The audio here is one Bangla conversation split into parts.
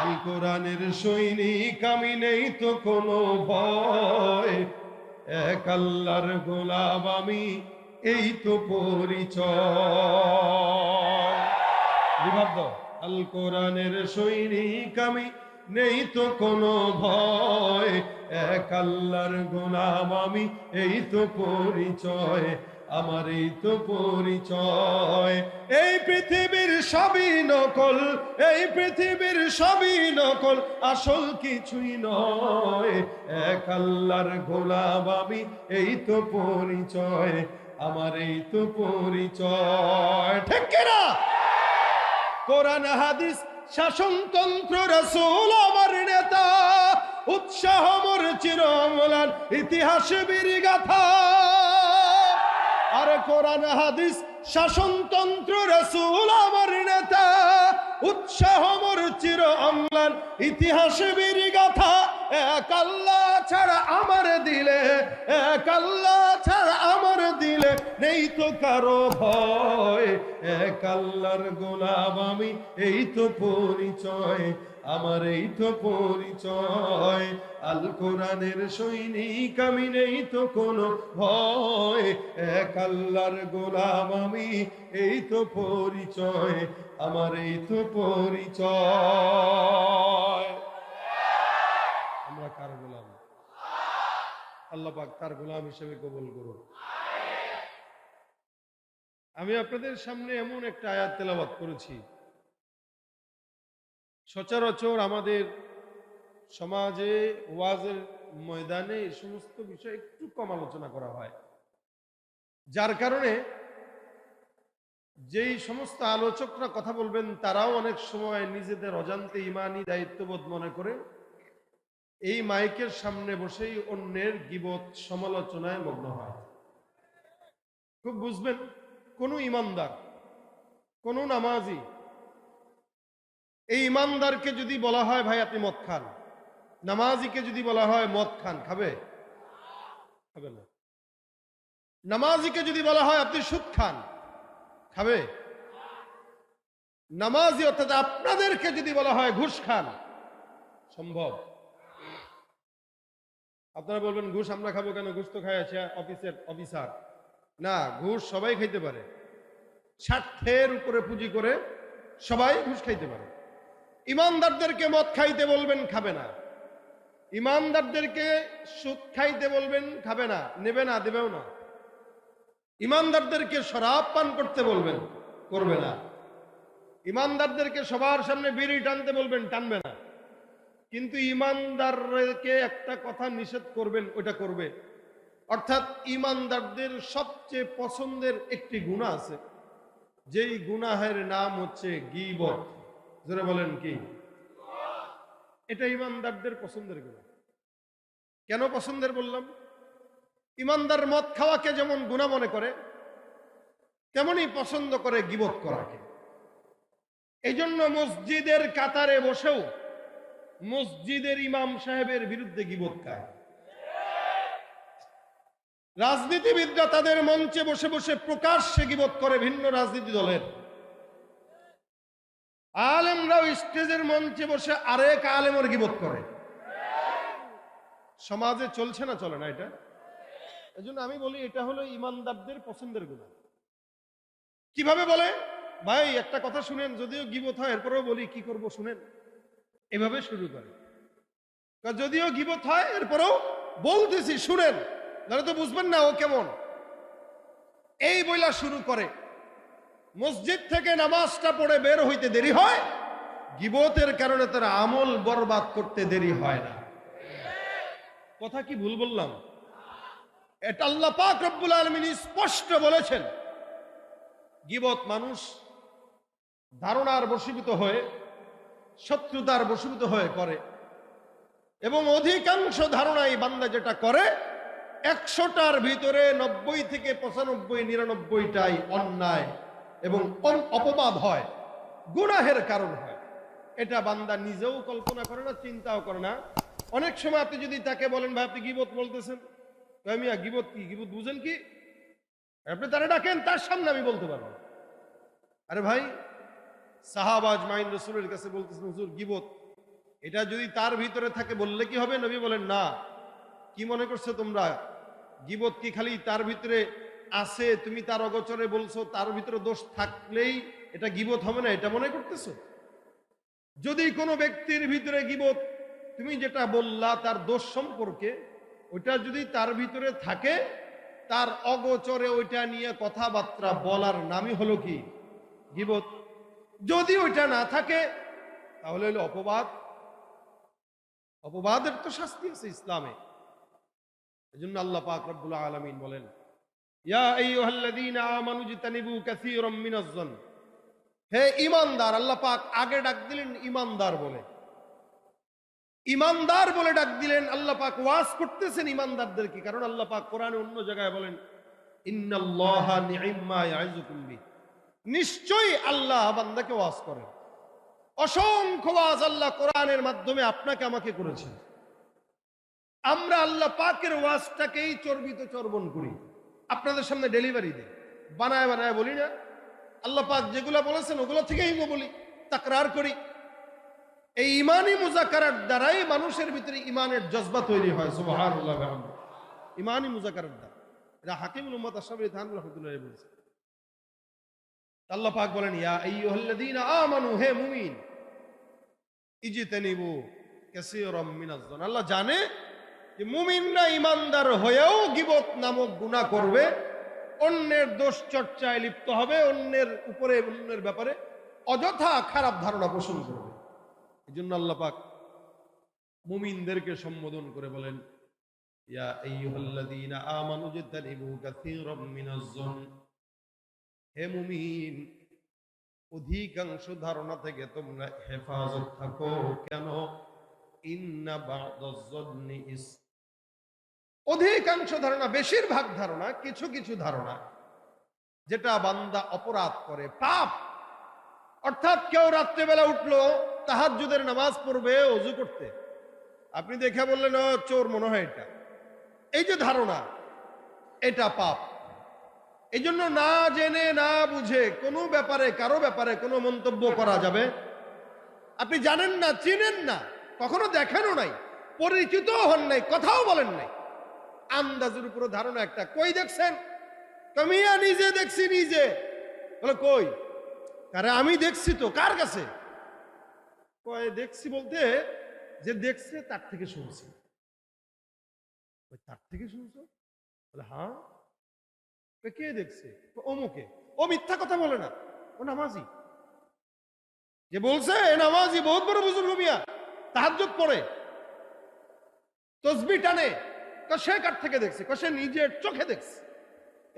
আল কোরআনের সৈনিক, আমি নেই তো কোনো ভয়। এক আল্লাহর গোলাম, আমি এই তো পরিচয়। আল কোরআনের সৈনিক, আমি নেই তো কোনো ভয়। এক আল্লাহর গোলাম, আমি এই তো পরিচয়, আমার এই তো পরিচয়। এই পৃথিবীর সবই নকল, এই পৃথিবীর সবই নকল। আসল কিছুই নয়, এক আল্লাহর গোলাম আমি, এই তো পরিচয়, আমার এই তো পরিচয়। ঠিক কিনা? কোরআন, হাদিস, শাসনতন্ত্র, রসুল, আমার নেতা, উৎসাহ মোর চিরমলান, ইতিহাস বীর গাথা আর কোরআন, হাদিস শাসনতন্ত্র রসুল আমার নেতা, উৎসাহ মোর চির অম্লান। ইতিহাস গাথা, এক আল্লাহ ছাড়া আমার দিলে, এক আল্লাহ ছাড়া আমার দিলে নেই তো কারও ভয়। এক আল্লাহর গোলাম আমি, এই তো পরিচয়। আমার এই তো পরিচয়। আল কোরআনের সৈনিক, আমি নেই তো কোনো ভয়। এক আল্লাহর গোলাম, আমি এই তো পরিচয়। আমার এই তো পরিচয়। আমরা কার গোলাম? আল্লাহ পাক তার গোলাম হিসেবে কবুল করুন। আমি আপনাদের সামনে এমন একটা আয়াত তেলাবাত করেছি। সচরাচর আমাদের সমাজে ওয়াজের ময়দানে এই সমস্ত বিষয় একটু কম আলোচনা করা হয়। যার কারণে যেই সমস্ত আলোচকরা কথা বলবেন, তারাও অনেক সময় নিজেদের অজান্তে ইমানি দায়িত্ববোধ মনে করে এই মাইকের সামনে বসেই অন্যের গিবত সমালোচনায় মগ্ন হয়। খুব বুঝবেন, কোন ইমানদার, কোন নামাজি এই ইমানদারকে যদি বলা হয়, ভাই, আপনি মদ খান। নামাজিকে যদি বলা হয়, মদ খান। খাবে? খাবে না। নামাজিকে যদি বলা হয়, আপনি সুদ খান। খাবে? নামাজি অর্থাৎ আপনাদেরকে যদি বলা হয়, ঘুষ খান। সম্ভব? আপনারা বলবেন, ঘুষ আমরা খাব কেন? ঘুষ তো খাই আছে, অফিসের অফিসার। না, ঘুষ সবাই খাইতে পারে। স্বার্থের উপরে পুঁজি করে সবাই ঘুষ খাইতে পারে। ইমানদারদেরকে মদ খাইতে বলবেন, খাবে না। ইমানদারদেরকে সুদ খাইতে বলবেন, খাবে না, নেবে না, দেবেও না। ইমানদারদেরকে শরাব পান করতে বলবেন, করবে না। ইমানদারদেরকে সবার সামনে বিড়ি টানতে বলবেন, টানবে না। কিন্তু ইমানদারকে একটা কথা নিষেধ করবেন ওটা করবে। অর্থাৎ ইমানদারদের সবচেয়ে পছন্দের একটি গুণা আছে। যেই গুনাহের নাম হচ্ছে গিবত। জোরে বলেন কি? এটা ইমানদারদের পছন্দের গুণা কেন পছন্দের বললাম? ইমানদার মদ খাওয়াকে যেমন গুণা মনে করে, তেমনই পছন্দ করে গিবত করাকে। এই জন্য মসজিদের কাতারে বসেও মসজিদের ইমাম সাহেবের বিরুদ্ধে গিবত খায়। রাজনীতিবিদরা তাদের মঞ্চে বসে বসে প্রকাশ্যে গিবত করে ভিন্ন রাজনীতি দলের। আলেমরাও স্টেজের মঞ্চে বসে আরেক আলেমের গিবত করে। সমাজে চলছে না চলে না এটা? এজন্য আমি বলি, এটা হলো ইমানদারদের পছন্দের গুণা। কীভাবে বলে? ভাই, একটা কথা শুনেন, যদিও গিবত হয়, এরপরেও বলি, কি করব শুনেন? এভাবে শুরু করে। যদিও গিবত হয়, এরপরেও বলতেছি, শুনেন। তাহলে তো বুঝবেন না ও কেমন। এই বইলা শুরু করে। মসজিদ থেকে নামাজটা পড়ে বের হইতে দেরি হয়? গিবতের কারণে তার আমল বরবাদ করতে দেরি হয় না। কথা কি ভুল বললাম? এটা আল্লাহ পাক রব্বুল আলমিন স্পষ্ট বলেছেন। গিবত মানুষ ধারণার বশীভূত হয়ে, শত্রুতার বশীভূত হয়ে করে। এবং অধিকাংশ ধারণাই বান্দা যেটা করে, একশোটার ভিতরে নব্বই থেকে পঁচানব্বই, নিরানব্বইটাই অন্যায়। এবং অপবাদ হয়, গুনাহের কারণ হয়। এটা বান্দা নিজেও কল্পনা করে না, চিন্তাও করে না। অনেক সময় আপনি যদি তাকে বলেন, ভাই, আপনি গিবত বলতেছেন? গিবত কি? গিবত বুঝেন কি? আপনি তারা ডাকেন, তার সামনে আমি বলতে পারব। আরে ভাই সাহাবাজ মাইন রসুলের কাছে বলতেছেন, হুজুর, গিবত, এটা যদি তার ভিতরে থাকে, বললে কি হবে? নবী বলেন, না। কি মনে করছ তোমরা? গিবত কি খালি তার ভিতরে আছে, তুমি তার অগোচরে বলছো, তার ভিতরে দোষ থাকলেই এটা গিবত হবে না, এটা মনে করতেছো? যদি কোনো ব্যক্তির ভিতরে গিবত, তুমি যেটা বললা, তার দোষ সম্পর্কে, ওইটা যদি তার ভিতরে থাকে, তার অগোচরে ওইটা নিয়ে কথাবার্তা বলার নামই হলো কি? গিবত। যদি ওইটা না থাকে, তাহলে হলো অপবাদ। অপবাদের তো শাস্তি আছে ইসলামে। এজন্য আল্লাহ পাক রব্বুল আলামিন বলেন হে ইমানদার আল্লাহ পাক আগে ডাক দিলেন ইমানদার বলে। ইমানদার বলে ডাক দিলেন, আল্লাহ পাক ওয়াজ করতেছেন ইমানদারদেরকে কারণ আল্লাহ পাক কোরআনে অন্য জায়গায় বলেন নিশ্চয়ই আল্লাহ বান্দাকে ওয়াজ করেন। অসংখ্য ওয়াজ আল্লাহ কোরআনের মাধ্যমে আপনাকে আমাকে করেছেন। আমরা আল্লাহ পাকের ওয়াজটাকেই চর্বিত চর্বণ করি। আপনাদের সামনে ডেলিভারি দিই বানায় বানায় বলি না। আল্লাহ পাক যেগুলো বলেছেন ওগুলো থেকেই বলি, তাকরার করি। এই ইমানি মুজাকারার দ্বারাই মানুষের ভিতরে ইমানের জজবা তৈরি হয়, সুবহানাল্লাহ ওয়া বিহামদিহি। ইমানি মুজাকারার দ্বারা। এটা হাকিমুল উম্মত আশরাফ থান রহমতুল্লাহ বলেছে আল্লাহ পাক বলেন, ইয়া আইয়ুহাল্লাযীনা আমানু, হে মুমিন, ইজতানিবু কাসীরাম মিনাজ-জন আল্লাহ জানে যে মুমিনরা ইমানদার হয়েও গিবত নামক গুনাহ করবে, অন্যের দোষ চর্চায় লিপ্ত হবে, অন্যের উপরে, অন্যের ব্যাপারে অযথা খারাপ ধারণা পোষণ করবে। এই জন্য আল্লাহ পাক মুমিনদেরকে সম্বোধন করে বলেন অধিকাংশ ধারণা থেকে তোমরা হেফাজত থাকো। কেন? ইস অধিকাংশ ধারণা, বেশিরভাগ ধারণা, কিছু কিছু ধারণা, যেটা বান্দা অপরাধ করে, পাপ। অর্থাৎ কেউ রাত্রেবেলা উঠল, তাহাজ্জুদের নামাজ পড়বে, অজু করতে। আপনি দেখে বললেন চোর, মনে হয় এটা। এই যে ধারণা, এটা পাপ। এই জন্য না জেনে, না বুঝে, কোনো ব্যাপারে, কারও ব্যাপারে কোনো মন্তব্য করা যাবে। আপনি জানেন না, চিনেন না, কখনো দেখেনও নাই পরিচিত হন নাই, কথাও বলেন নাই। আন্দাজের উপর ধারণা একটা। কই দেখছেন? কমিয়া নিজে দেখছি নিজে। বলে, কই? আরে, আমি দেখছি তো, কার কাছে? কয়, দেখছি বলতে যে দেখছে তার থেকে শুনছি। তার থেকে শুনছো? বলে হ্যাঁ। কে দেখছে? অমুকে। ও মিথ্যা কথা বলে না। ও নামাজি। যে বলছে নামাজি, বহুত বড় বুজুর্গ মিয়া। তাহাজ্জুদ পড়ে। তসবি টানে। সে কার থেকে দেখছে সে নিজের চোখে দেখছে।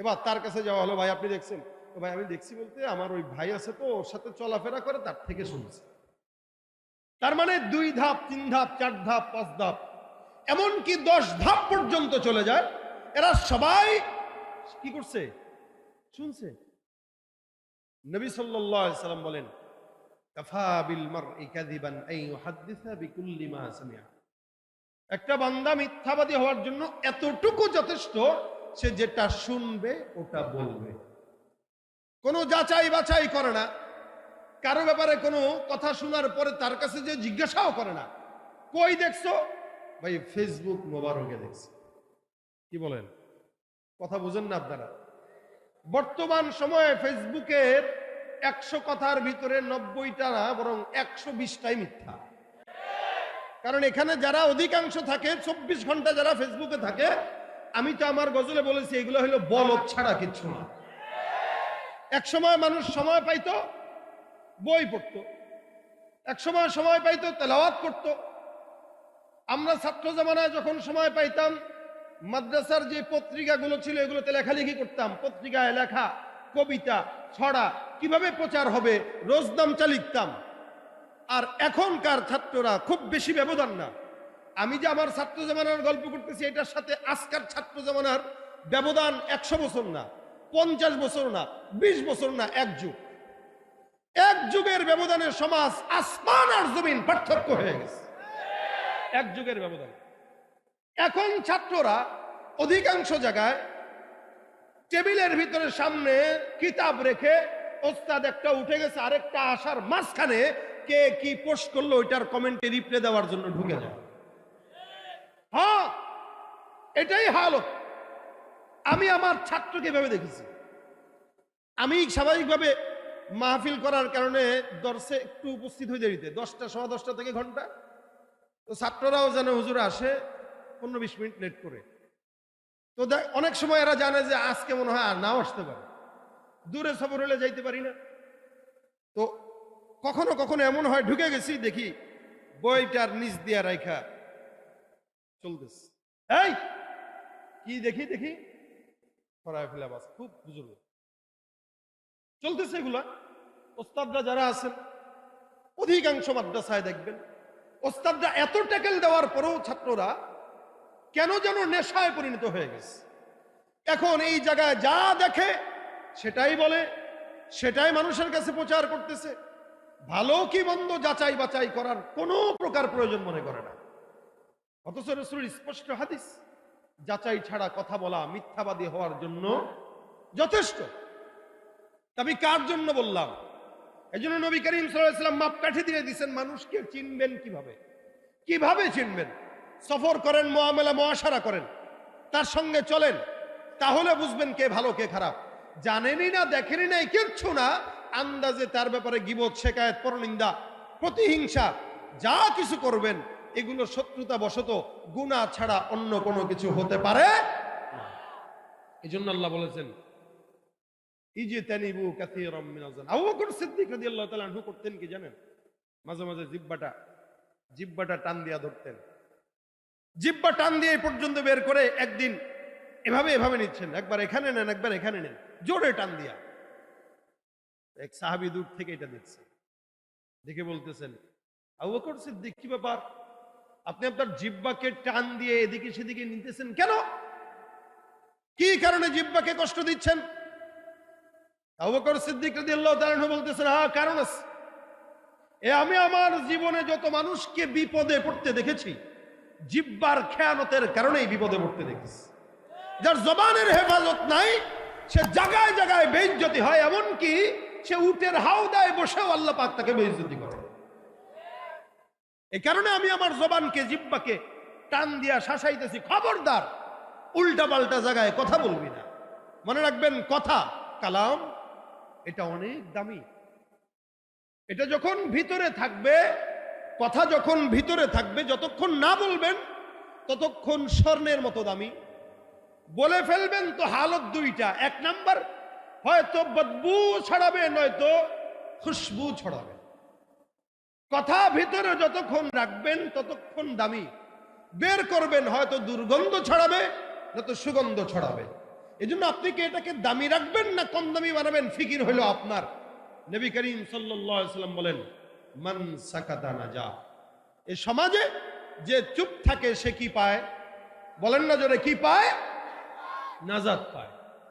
এবার তার কাছে যাওয়া হলো, ভাই, আপনি দেখছেন? তো ভাই, আমি দেখছি বলতে আমার ওই ভাই আছে তো, ওর সাথে চলাফেরা করে, তার থেকে শুনছি। তার মানে দুই ধাপ, তিন ধাপ, চার ধাপ, পাঁচ ধাপ, এমনকি দশ ধাপ পর্যন্ত চলে যায়। এরা সবাই কি করছে? শুনছে। নবী সাল্লাম বলেন, কাফা বিল মারই কাযিবান আন ইউহাদ্দিসা বিকুল্লি মা সামিআ। একটা বান্দা মিথ্যাবাদী হওয়ার জন্য এতটুকু যথেষ্ট, সে যেটা শুনবে, ওটা বলবে। কোনো যাচাই বাছাই করে না। কারও ব্যাপারে কোনো কথা শোনার পরে তার কাছে যে জিজ্ঞাসাও করে না। কই দেখছ? ভাই ফেসবুক মোবারকে দেখছি। কি বলেন? কথা বুঝেন না আপনারা। বর্তমান সময়ে ফেসবুকের একশো কথার ভিতরে নব্বইটা না, বরং একশো বিশটাই মিথ্যা। কারণ এখানে যারা অধিকাংশ থাকে, চব্বিশ ঘণ্টা যারা ফেসবুকে থাকে, আমি তো আমার গজলে বলেছি, এগুলো হলো বলদ ছাড়া কিছু না। এক সময় মানুষ সময় পাইতো, বই পড়তো। এক সময় সময় পাইতো, তেলাওয়াত করত। আমরা ছাত্র জামানায় যখন সময় পাইতাম, মাদ্রাসার যে পত্রিকাগুলো ছিল, এগুলোতে লেখালেখি করতাম। পত্রিকায় লেখা, কবিতা, ছড়া, কীভাবে প্রচার হবে রোজনামচা লিখতাম। আর এখনকার ছাত্ররা খুব বেশি ব্যবধান না। আমি যে আমার ছাত্র জামানার গল্প করতেছি এটার সাথে আজকার ছাত্র জামানার ব্যবধান একশো বছর না পঞ্চাশ বছর না বিশ বছর না এক যুগ। এক যুগের ব্যবধানে সমাজ আসমান আর জমিন পার্থক্য হয়ে গেছে। এক যুগের ব্যবধান। এখন ছাত্ররা অধিকাংশ জায়গায় টেবিলের ভিতরে সামনে কিতাব রেখে ওস্তাদ একটা উঠে গেছে আরেকটা আসার মাঝখানে কে কি পোস্ট করল ওইটার কমেন্টে রিপ্লে দেওয়ার জন্য ঢুকে যায়। হ্যাঁ এটাই হালত। আমি আমার ছাত্রকে ভেবে দেখেছি। আমি স্বাভাবিকভাবে মাহফিল করার কারণে দর্শে একটু উপস্থিত হয়ে দেরিতে দশটা, সোয়া দশটা থেকে ঘণ্টা। তো ছাত্ররাও যেন হুজুর আসে, পনেরো বিশ মিনিট লেট করে। তো দেখ অনেক সময় এরা জানে যে আজকে মনে হয় আর নাও আসতে পারে। দূরে সফর হলে যাইতে পারি না। কখনো কখনো এমন হয়, ঢুকে গেছি, দেখি বইটার নিচ দিয়া রাইখা চলতেছে। এই! কি দেখি দেখি? ফরায় ফেলে বাস খুব বুঝল চলতেছে এগুলা। ওস্তাদরা যারা আছেন, অধিকাংশ মাদ্রাসায় দেখবেন, ওস্তাদরা এত ট্যাকেল দেওয়ার পরেও ছাত্ররা কেন যেন নেশায় পরিণত হয়ে গেছে। এখন এই জায়গায় যা দেখে, সেটাই বলে, সেটাই মানুষের কাছে প্রচার করতেছে। ভালো কি মন্দ যাচাই বাছাই করার কোনো প্রকার প্রয়োজন মনে করে না। অথচ রসুল স্পষ্ট হাদিস, যাচাই ছাড়া কথা বলা মিথ্যাবাদী হওয়ার জন্য যথেষ্ট। আমি কার জন্য বললাম? এই জন্য নবী করিম সাল্লাম মাপকাঠি দিয়ে দিচ্ছেন মানুষকে চিনবেন কীভাবে? কীভাবে চিনবেন? সফর করেন মোয়ামেলা মহাসারা করেন, তার সঙ্গে চলেন, তাহলে বুঝবেন কে ভালো, কে খারাপ। জানেনই না, দেখেনই না কিচ্ছু না আন্দাজে তার ব্যাপারে গিবত শেখায়ত পরনিন্দা, প্রতিহিংসা, যা কিছু করবেন, এগুলো শত্রুতা বশত গুণা ছাড়া অন্য কোনো কিছু হতে পারে এই জন্য আল্লাহ বলেছেন করতেন কি জানেন? মাঝে মাঝে জিব্বাটা জিব্বাটা টান দিয়া ধরতেন। জিব্বা টান দিয়ে পর্যন্ত বের করে একদিন এভাবে এভাবে নিচ্ছেন। একবার এখানে নেন, একবার এখানে নেন। জোরে টান দিয়া। এক সাহাবি দূর থেকে এটা দেখছে। দেখে বলতেছেন, আবু বকর সিদ্দিক, কি ব্যাপার? আপনি আপনার জিব্বাকে টান দিয়ে এদিকে সেদিকে নিতেছেন কেন? কি কারণে জিব্বাকে কষ্ট দিচ্ছেন? আবু বকর সিদ্দিক রাদিয়াল্লাহু তাআলা বলতেছেন হ্যাঁ কারণ আছে। এ আমি আমার জীবনে যত মানুষকে বিপদে পড়তে দেখেছি জিব্বার খেয়ানতের কারণেই বিপদে পড়তে দেখেছি। যার জবানের হেফাজত নাই, সে জায়গায় জায়গায় বেইজ্জতি হয়, এমনকি সে উটের হাওদায় বসেও আল্লাহ পাক তাকে বেইজ্জতি করে। এই কারণে আমি আমার জবানকে, জিব্বাকে টান দিয়া শাসাইতেছি, খবরদার উল্টা পাল্টা জায়গায় কথা বলবি না। মনে রাখবেন, কথা, কালাম, এটা অনেক দামি। এটা যখন ভিতরে থাকবে, কথা যখন ভিতরে থাকবে, যতক্ষণ না বলবেন, ততক্ষণ স্বর্ণের মতো দামি। বলে ফেলবেন তো হালত দুইটা, এক নাম্বার হয়তো বদবু ছড়াবে, নয়তো খুশবু ছড়াবে। কথা ভিতরে যতক্ষণ রাখবেন, ততক্ষণ দামি। বের করবেন, হয়তো দুর্গন্ধ ছড়াবে, নয়তো সুগন্ধ ছড়াবে। এই জন্য আপনি কি এটাকে দামি রাখবেন না কম দামি বানাবেন? ফিকির হলো আপনার। নবী করিম সাল্লাম বলেন, মান সাকাতা না যা এই সমাজে যে চুপ থাকে, সে কি পায়? বলেন না জোরে, কি পায়? নাজাদ পায়।